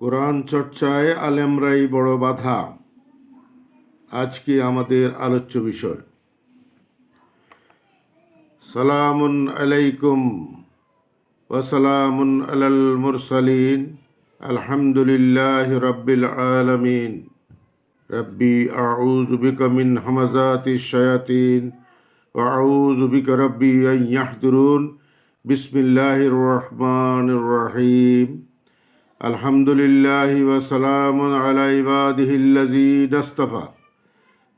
কোরআন চর্চায় আলেমরাই বড় বাধা আজকে আমাদের আলোচ্য বিষয় সালামুন আলাইকুম ওয়াসালামুন আলাল মুরসালিন আলহামদুলিল্লাহ রব্বিল আলমিন রব্বি আউযু বিকা মিন হামাজাতি শায়াতিন وأعوذ بك ربي أن يحضرون بسم الله الرحمن الرحيم الحمد لله وسلام على عباده الذين اصطفى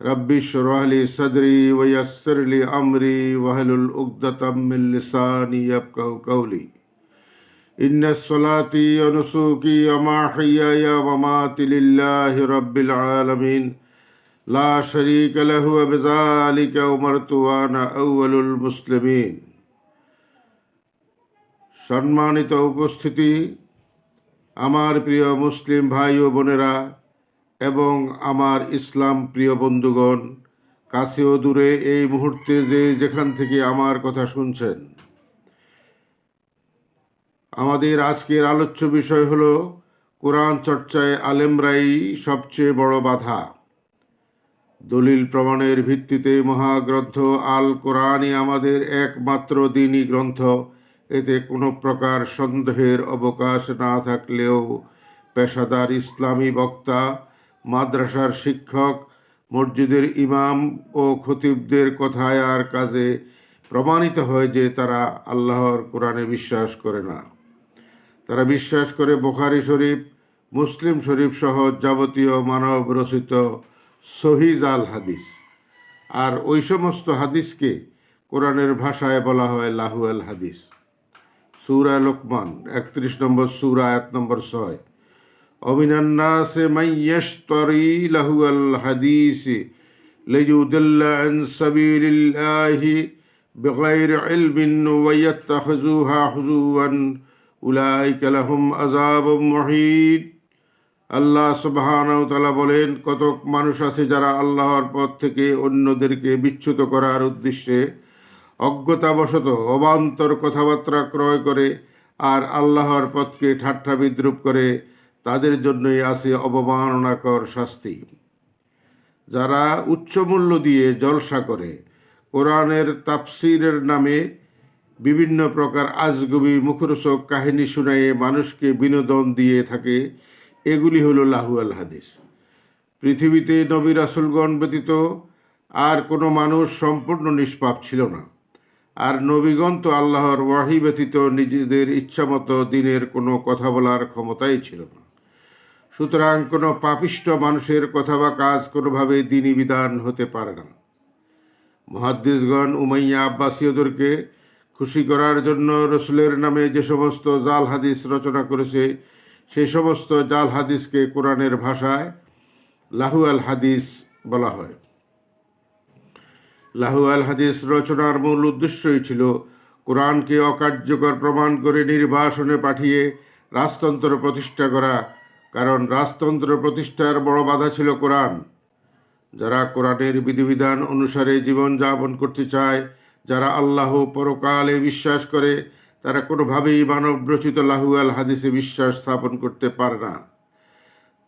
رب اشرح لي صدري ويسر لي أمري واحلل عقدة من لساني يفقهوا قولي إن الصلاة ونسوكي ومحياي ومماتي لله رب العالمين لا شريك له وبذلك أمرت وأنا أول المسلمين সম্মানিত উপস্থিতি আমার প্রিয় মুসলিম ভাই ও বোনেরা এবং আমার ইসলাম প্রিয় বন্ধুগণ, কাছে ও দূরে এই মুহূর্তে যে যেখান থেকে আমার কথা শুনছেন। আমাদের আজকের আলোচ্য বিষয় হল কোরআন চর্চায় আলেমরাই সবচেয়ে বড় বাধা। দলিল প্রমাণের ভিত্তিতে মহাগ্রন্থ আল কোরআনই আমাদের একমাত্র দিনই গ্রন্থ। এতে কোনো প্রকার সন্দেহের অবকাশ না থাকলেও পেশাদার ইসলামী বক্তা, মাদ্রাসার শিক্ষক, মসজিদের ইমাম ও খতিবদের কথায় আর কাজে প্রমাণিত হয় যে তারা আল্লাহর কোরআনে বিশ্বাস করে না। তারা বিশ্বাস করে বোখারি শরীফ, মুসলিম শরীফ সহ যাবতীয় মানব রচিত সহিজ আল হাদিস। আর ওই সমস্ত হাদিসকে কোরআনের ভাষায় বলা হয় লাহু আল হাদিস। সুরা লোকমান একত্রিশ নম্বর সুরা আয়াত নম্বর ছয় অমিনান্নাসে মাইয়াশতরি লাহু আল হাদিস লিয়ুদিল্লা আন সাবিলিল্লাহি بغير علم ويتخذوها حزوا أولئك لهم عذاب محيط আল্লাহ সুবাহানতালা বলেন কতক মানুষ আছে যারা আল্লাহর পথ থেকে অন্যদেরকে বিচ্যুত করার উদ্দেশ্যে অজ্ঞতাবশত অবান্তর কথাবার্তা ক্রয় করে আর আল্লাহর পথকে ঠাট্টা বিদ্রুপ করে, তাদের জন্যই আছে অবমাননাকর শাস্তি। যারা উচ্চ মূল্য দিয়ে জলসা করে, কোরআনের তাফসিরের নামে বিভিন্ন প্রকার আজগবি মুখরোচক কাহিনী শুনাইয়ে মানুষকে বিনোদন দিয়ে থাকে, এগুলি হলো লাহু আল হাদিস। পৃথিবীতে নবী রাসুলগণ ব্যতীত আর কোনো মানুষ সম্পূর্ণ নিষ্পাপ ছিল না। আর নবীগণ তো আল্লাহর ওয়াহি ব্যতীত নিজেদের ইচ্ছামতো দিনের কোনো কথা বলার ক্ষমতাই ছিল না। সুতরাং কোনো পাপিষ্ট মানুষের কথা বা কাজ কোনোভাবে দিনী বিধান হতে পারে না। মহাদ্দিসগণ উমাইয়া আব্বাসীয়দেরকে খুশি করার জন্য রসুলের নামে যে সমস্ত জাল হাদিস রচনা করেছে সেই সমস্ত জাল হাদিসকে কোরআনের ভাষায় লাহু আল হাদিস বলা হয়। লাহু আল হাদিস রচনার মূল উদ্দেশ্যই ছিল কোরআনকে অকার্যকর প্রমাণ করে নির্বাসনে পাঠিয়ে রাজতন্ত্র প্রতিষ্ঠা করা, কারণ রাজতন্ত্র প্রতিষ্ঠার বড় বাধা ছিল কোরআন। যারা কোরআনের বিধিবিধান অনুসারে জীবনযাপন করতে চায়, যারা আল্লাহ পরকালে বিশ্বাস করে, তারা কোনোভাবেই মানব রচিত লাহু আল হাদিসে বিশ্বাস স্থাপন করতে পারে না।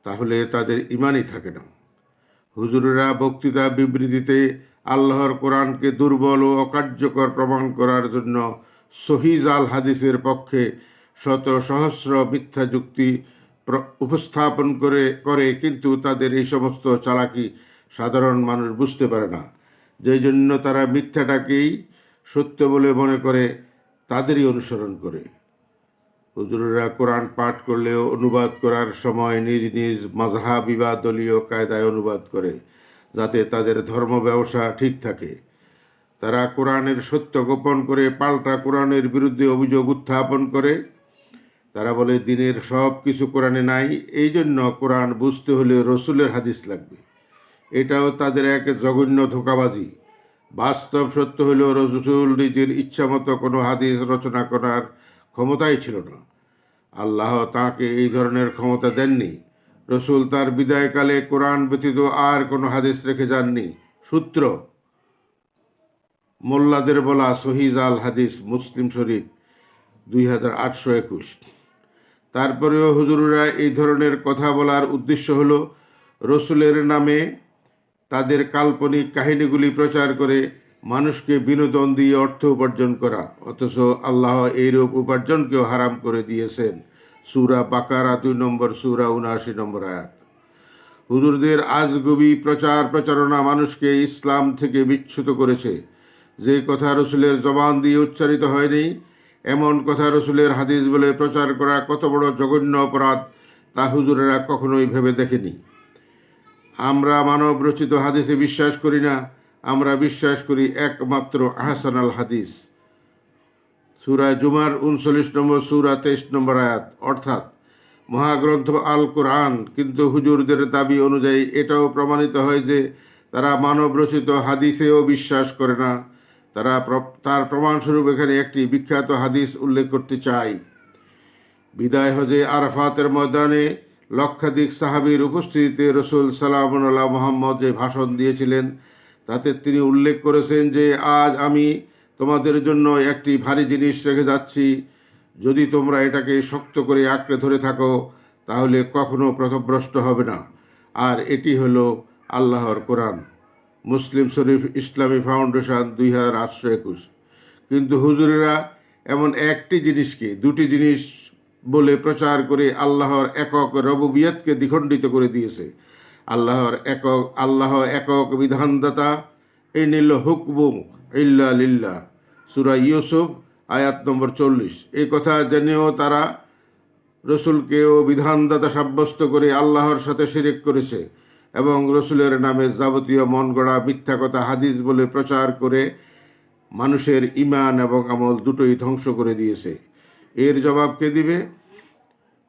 তাহলে তাদের ইমানই থাকে না। হুজুরেরা বক্তৃতা বিবৃতিতে আল্লাহর কোরআনকে দুর্বল ও অকার্যকর প্রমাণ করার জন্য সহিজ আল হাদিসের পক্ষে শত সহস্র মিথ্যা যুক্তি উপস্থাপন করে করে, কিন্তু তাদের এই সমস্ত চালাকি সাধারণ মানুষ বুঝতে পারে না। যেই জন্য তারা মিথ্যাটাকেই সত্য বলে মনে করে, তাদেরই অনুসরণ করে। হুজুরেরা কোরআন পাঠ করলেও অনুবাদ করার সময় নিজ নিজ মাজহা বিবাদ দলীয় কায়দায় অনুবাদ করে। যাতে তাদের ধর্ম ব্যবসা ঠিক থাকে। তারা কোরআনের সত্য গোপন করে, পাল্টা কোরআনের বিরুদ্ধে অভিযোগ উত্থাপন করে। তারা বলে, দিনের সব কিছু কোরআনে নাই এই জন্য কোরআন বুঝতে হলে রসুলের হাদিস লাগবে। এটাও তাদের এক জঘন্য ধোকাবাজি। বাস্তব সত্য হলেও রসুল নিজের ইচ্ছামতো কোনো হাদিস রচনা করার ক্ষমতাই ছিল না। আল্লাহ তাকে এই ধরনের ক্ষমতা দেননি। রসুল তার বিদায়কালে কোরআন ব্যতীত আর কোনো হাদিস রেখে যাননি। সূত্র, মোল্লাদের বলা সহিজ আল হাদিস মুসলিম শরীফ দুই হাজার আটশো একুশ। তারপরেও হুজুররা এই ধরনের কথা বলার উদ্দেশ্য হল রসুলের নামে তাদের কাল্পনিক কাহিনীগুলি প্রচার করে মানুষকে বিনোদন দিয়ে অর্থ উপার্জন করা, অথচ আল্লাহ এইরূপ উপার্জনকেও হারাম করে দিয়েছেন। সুরা বাকারা দুই নম্বর, সুরা উনআশি নম্বর আয়াত। হুজুরদের আজগবি প্রচার প্রচারণা মানুষকে ইসলাম থেকে বিচ্যুত করেছে। যে কথা রসুলের জবান দিয়ে উচ্চারিত হয়নি, এমন কথা রসুলের হাদিস বলে প্রচার করা কত বড় জঘন্য অপরাধ তা হুজুরেরা কখনোই ভেবে দেখেনি। আমরা মানব রচিত হাদিসে বিশ্বাস করি না, আমরা বিশ্বাস করি একমাত্র আহসান আল হাদিস। সুরা জুমার উনচল্লিশ নম্বর, সুরা তেইশ নম্বর আয়াত। অর্থাৎ, মহাগ্রন্থ আল কোরআন কিন্তু হুজুরদের দাবি অনুযায়ী এটাও প্রমাণিত হয় যে তারা মানব রচিত হাদিসেও বিশ্বাস করে না। তারা তার প্রমাণস্বরূপ এখানে একটি বিখ্যাত হাদিস উল্লেখ করতে চাই। বিদায় হজে আরাফাতের ময়দানে লক্ষাধিক সাহাবীর উপস্থিতিতে রসুল সালামুল্লাহ মোহাম্মদ যে ভাষণ দিয়েছিলেন, তাতে তিনি উল্লেখ করেছেন যে, আজ আমি তোমাদের জন্য একটি ভারী জিনিস রেখে যাচ্ছি। যদি তোমরা এটাকে শক্ত করে আঁকড়ে ধরে থাকো, তাহলে কখনো প্রথভ্রষ্ট হবে না। আর এটি হলো আল্লাহর কোরআন। মুসলিম শরীফ ইসলামী ফাউন্ডেশন দুই হাজার আটশো একুশ। কিন্তু হুজুরেরা এমন একটি জিনিসকে, দুটি জিনিস বলে প্রচার করে আল্লাহর একক রববিয়তকে দ্বিখণ্ডিত করে দিয়েছে। আল্লাহর একক, আল্লাহ একক বিধানদাতা এই নিল হুকবু ইল্লা লিল্লা সুরা ইউসুফ, আয়াত নম্বর চল্লিশ। এই কথা জেনেও তারা রসুলকেও বিধানদাতা সাব্যস্ত করে আল্লাহর সাথে শিরিক করেছে এবং রসুলের নামে যাবতীয় মন গড়া মিথ্যা কথা হাদিস বলে প্রচার করে মানুষের ইমান এবং আমল দুটোই ধ্বংস করে দিয়েছে। এর জবাব কে দিবে?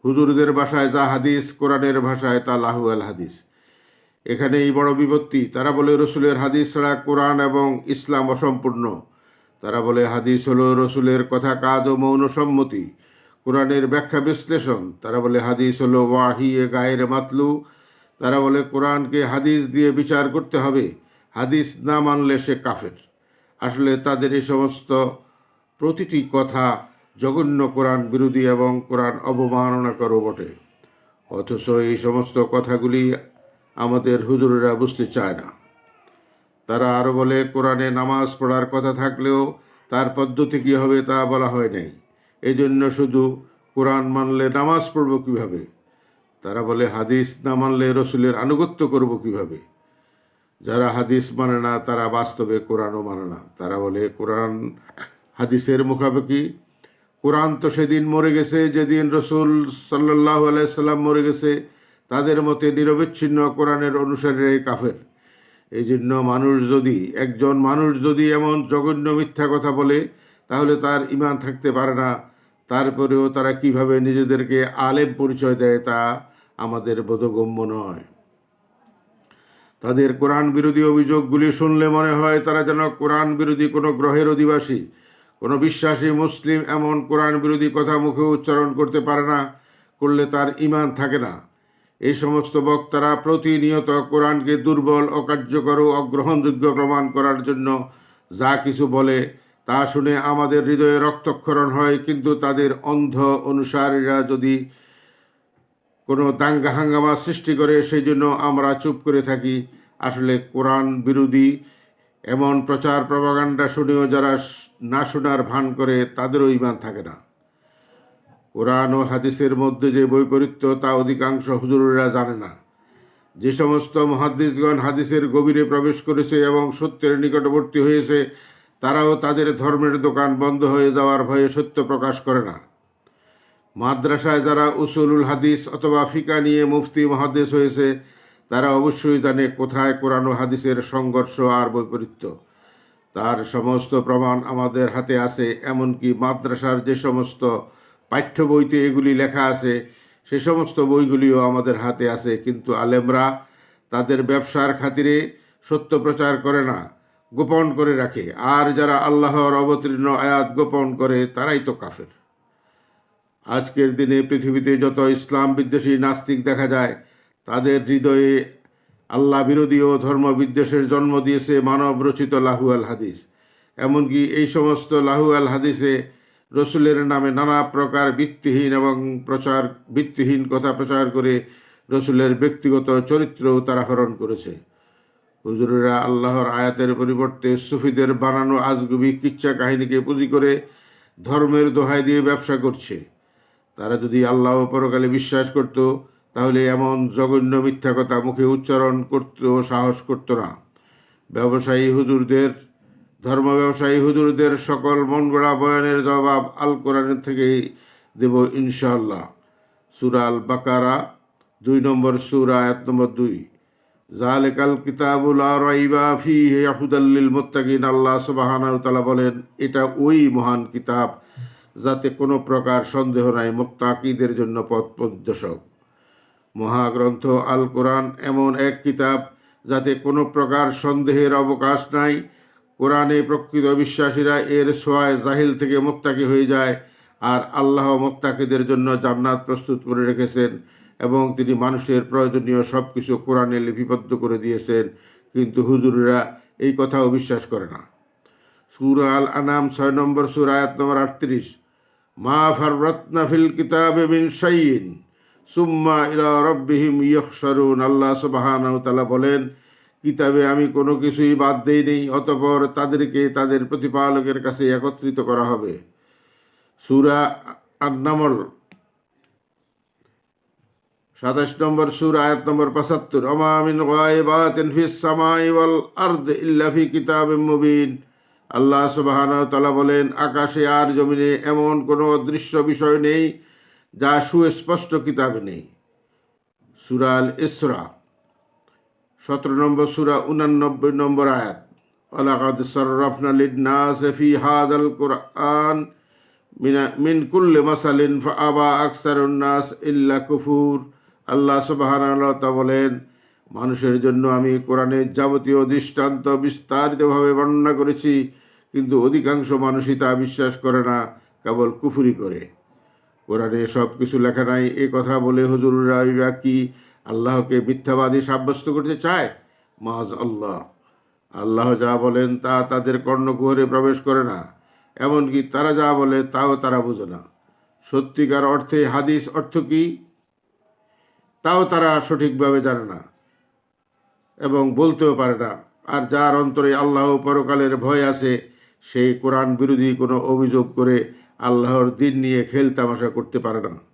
হুজুরদের ভাষায় যা হাদিস, কোরআনের ভাষায় তা লাহু আল হাদিস। এখানে এই বড় বিপত্তি। তারা বলে, রসুলের হাদিস ছাড়া কোরআন এবং ইসলাম অসম্পূর্ণ। তারা বলে, হাদিস হলো রসুলের কথা, কাজ ও মৌন সম্মতি। কোরআনের ব্যাখ্যা বিশ্লেষণ। তারা বলে, হাদিস হলো ওয়াহি এ গায়ের মাতলু। তারা বলে, কোরআনকে হাদিস দিয়ে বিচার করতে হবে। হাদিস না মানলে সে কাফের। আসলে তাদের এই সমস্ত প্রতিটি কথা জঘন্য কোরআন বিরোধী এবং কোরআন অবমাননাকরও বটে। অথচ এই সমস্ত কথাগুলি আমাদের হুজুরেরা বুঝতে চায় না। তারা আরও বলে, কোরআনে নামাজ পড়ার কথা থাকলেও তার পদ্ধতি কী হবে তা বলা হয় নাই। এই জন্য শুধু কোরআন মানলে নামাজ পড়ব কীভাবে? তারা বলে, হাদিস না মানলে রসুলের আনুগত্য করব কীভাবে? যারা হাদিস মানে না, তারা বাস্তবে কোরআনও মানে না। তারা বলে, কোরআন হাদিসের মুখাপেক্ষি কোরআন তো সেদিন মরে গেছে, যেদিন রসুল সাল্লাহ আলাইসাল্লাম মরে গেছে, তাদের মতে নিরবিচ্ছিন্ন কোরআনের অনুসারীরাই কাফের। এই জন্য মানুষ যদি, একজন মানুষ যদি এমন জঘন্য মিথ্যা কথা বলে, তাহলে তার ইমান থাকতে পারে না। তারপরেও তারা কীভাবে নিজেদেরকে আলেম পরিচয় দেয় তা আমাদের বোধগম্য নয়। তাদের কোরআন বিরোধী অভিযোগগুলি শুনলে মনে হয় তারা যেন কোরআন বিরোধী কোনো গ্রহের অধিবাসী। কোনো বিশ্বাসী মুসলিম এমন কোরআন বিরোধী কথা মুখে উচ্চারণ করতে পারে না, করলে তার ইমান থাকে না। এই সমস্ত বক্তারা প্রতিনিয়ত কোরআনকে দুর্বল অকার্যকর ও অগ্রহণযোগ্য প্রমাণ করার জন্য যা কিছু বলে তা শুনে আমাদের হৃদয়ে রক্তক্ষরণ হয়, কিন্তু তাদের অন্ধ অনুসারীরা যদি কোনো দাঙ্গা হাঙ্গামা সৃষ্টি করে, সেই জন্য আমরা চুপ করে থাকি। আসলে কোরআন বিরোধী এমন প্রচার প্রপাগান্ডা শুনেও যারা না শোনার ভান করে, তাদেরও ইমান থাকে না। কোরআন ও হাদিসের মধ্যে যে বৈপরীত্য, তা অধিকাংশ হুজুরেরা জানে না। যে সমস্ত মহাদ্দিসগণ হাদিসের গভীরে প্রবেশ করেছে এবং সত্যের নিকটবর্তী হয়েছে, তারাও তাদের ধর্মের দোকান বন্ধ হয়ে যাওয়ার ভয়ে সত্য প্রকাশ করে না। মাদ্রাসায় যারা উসুলুল হাদিস অথবা ফিকা নিয়ে মুফতি মহাদেশ হয়েছে, তারা অবশ্যই জানে কোথায় কোরআন হাদিসের সংঘর্ষ আর বৈপরীত্য। তার সমস্ত প্রমাণ আমাদের হাতে আছে, এমনকি মাদ্রাসার যে সমস্ত পাঠ্য বইতে এগুলি লেখা আছে, সে সমস্ত বইগুলিও আমাদের হাতে আছে, কিন্তু আলেমরা তাদের ব্যবসার খাতিরে সত্য প্রচার করে না, গোপন করে রাখে। আর যারা আল্লাহর অবতীর্ণ আয়াত গোপন করে, তারাই তো কাফের। আজকের দিনে পৃথিবীতে যত ইসলাম বিদ্বেষী নাস্তিক দেখা যায়, তাদের হৃদয়ে আল্লাহ বিরোধী ও ধর্ম বিদ্বেষের জন্ম দিয়েছে মানব রচিত লাহু আল হাদিস। এমনকি এই সমস্ত লাহু আল হাদিসে রসুলের নামে নানা প্রকার ভিত্তিহীন এবং প্রচার, ভিত্তিহীন কথা প্রচার করে রসুলের ব্যক্তিগত চরিত্রও তারা হরণ করেছে। হুজুরেরা আল্লাহর আয়াতের পরিবর্তে সুফিদের বানানো আজগুবি কিচ্ছা কাহিনীকে পুঁজি করে ধর্মের দোহাই দিয়ে ব্যবসা করছে। তারা যদি আল্লাহ পরকালে বিশ্বাস করত, তাহলে এমন জঘন্য মিথ্যা কথা মুখে উচ্চারণ করতেও সাহস করত না। ব্যবসায়ী হুজুরদের ধর্ম ব্যবসায়ী হুজুরদের সকল মন গড়া বয়ানের জবাব আল কোরআনের থেকেই দেব ইনশাল্লাহ সুরা আল বাকারা দুই নম্বর সুরা এক নম্বর দুই। জালেকাল কিতাবুল ফি ইয়াহুদাল্লিল মুত্তাকিন। আল্লাহ সুবহানাহু তাআলা বলেন, এটা ওই মহান কিতাব যাতে কোনো প্রকার সন্দেহ নাই, মোত্তাকিদের জন্য পথ প্রদর্শক। মহাগ্রন্থ আল কোরআন এমন এক কিতাব যাতে কোনো প্রকার সন্দেহের অবকাশ নাই কোরআনে প্রকৃত বিশ্বাসীরা এর সোয়ায় জাহিল থেকে মোত্তাকি হয়ে যায় আর আল্লাহ মোত্তাকিদের জন্য জান্নাত প্রস্তুত করে রেখেছেন এবং তিনি মানুষের প্রয়োজনীয় সব কিছু কোরআনে লিপিবদ্ধ করে দিয়েছেন। কিন্তু হুজুরেরা এই কথাও বিশ্বাস করে না। সুরা আল আনাম ছয় নম্বর সুর, আয়াত নম্বর আটত্রিশ, মা ফাররাতনা ফিল কিতাবে শাইইন সুম্মা ইলা রব্বিহিম ইয়হশারুন আল্লাহ সুবহানাহু তাআলা বলেন কিতাবে আমি কোনো কিছুই বাদ দেই নেই, অতপর তাদেরকে তাদের প্রতিপালকের কাছে একত্রিত করা হবে। সুরা আন্নামল, সাতাশ নম্বর সুর, আয়াত নম্বর পঁচাত্তর। অমামিন আরদ ইল্লা ফি কিতাবিম মুবিন। আল্লাহ সুবহানাহু তাআলা বলেন, আকাশে আর জমিনে এমন কোনো অদৃশ্য বিষয় নেই যা সুস্পষ্ট কিতাবে নেই। সুরাল ইসরা সতেরো নম্বর সুরা, উনানব্বই নম্বর আয়াত। আলাকাদ সররফনা লিন্নাস ফি হাযাল কুরআন মিন কুল্লি মাসালিন ফাআবা আকসারুন নাস ইল্লা কুফুর। আল্লাহ তাআলা বলেন, মানুষের জন্য আমি কোরআনের যাবতীয় দৃষ্টান্ত বিস্তারিতভাবে বর্ণনা করেছি, কিন্তু অধিকাংশ মানুষই তা বিশ্বাস করে না, কেবল কুফুরি করে। কোরআনে সব কিছু লেখা নাই, এ কথা বলে হুজুররা কি আল্লাহকে মিথ্যাবাদী সাব্যস্ত করতে চায়? মাজ আল্লাহ আল্লাহ যা বলেন তা তাদের কর্ণকুহরে প্রবেশ করে না। এমনকি তারা যা বলে তাও তারা বোঝে না। সত্যিকার অর্থে হাদিস অর্থ কি? তাও তারা সঠিকভাবে জানে না এবং বলতেও পারে না। আর যার অন্তরে আল্লাহ পরকালের ভয় আছে সেই কোরআন বিরোধী কোনো অভিযোগ করে আল্লাহর দিন নিয়ে খেল তামাশা করতে পারে না।